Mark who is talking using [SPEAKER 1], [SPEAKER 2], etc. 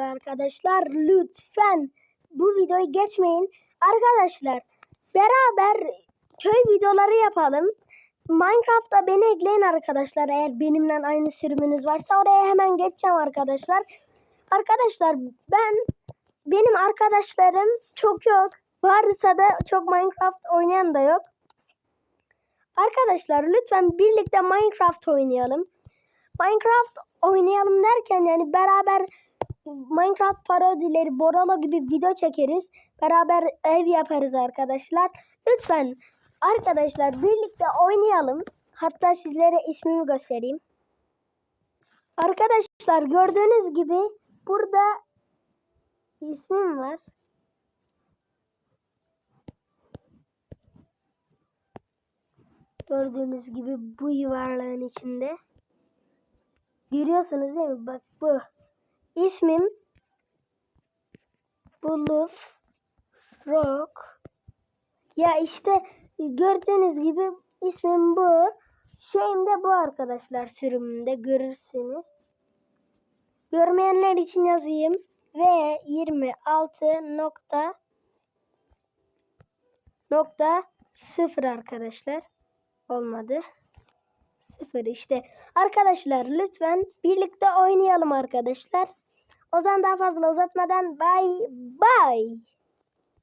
[SPEAKER 1] Arkadaşlar lütfen bu videoyu geçmeyin. Arkadaşlar beraber köy videoları yapalım. Minecraft'ta beni ekleyin arkadaşlar. Eğer benimle aynı sürümünüz varsa oraya hemen geçeceğim arkadaşlar. Arkadaşlar ben benim arkadaşlarım çok yok. Varsa da çok Minecraft oynayan da yok. Arkadaşlar lütfen birlikte Minecraft oynayalım. Minecraft oynayalım derken yani beraber Minecraft parodileri, Boralo gibi video çekeriz. Beraber ev yaparız arkadaşlar. Lütfen arkadaşlar birlikte oynayalım. Hatta sizlere ismimi göstereyim. Arkadaşlar gördüğünüz gibi burada ismim var. Gördüğünüz gibi bu yuvarlağın içinde. Görüyorsunuz değil mi? Bak bu. İsmim Buluf Rock. Ya işte gördüğünüz gibi ismim bu. Şeyim de bu arkadaşlar sürümünde görürsünüz. Görmeyenler için yazayım. Ve 26 nokta nokta sıfır arkadaşlar. Olmadı. Sıfır işte. Arkadaşlar lütfen birlikte oynayalım arkadaşlar. O zaman daha fazla uzatmadan bye bye.